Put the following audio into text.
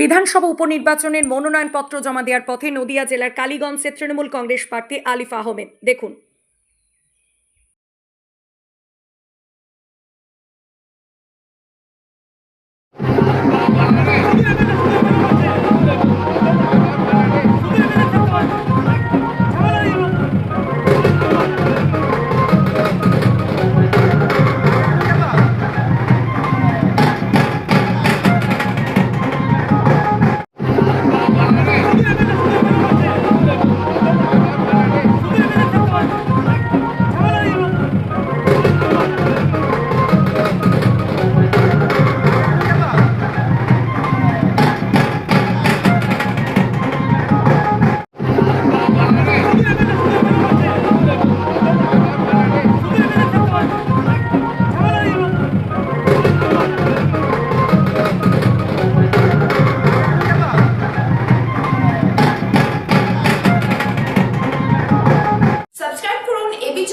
বিধানসভা উপনির্বাচনের মনোনয়নপত্র জমা দেওয়ার পথে নদিয়া জেলার কালীগঞ্জে তৃণমূল কংগ্রেস প্রার্থী আলিফ আহমেদ। দেখুন।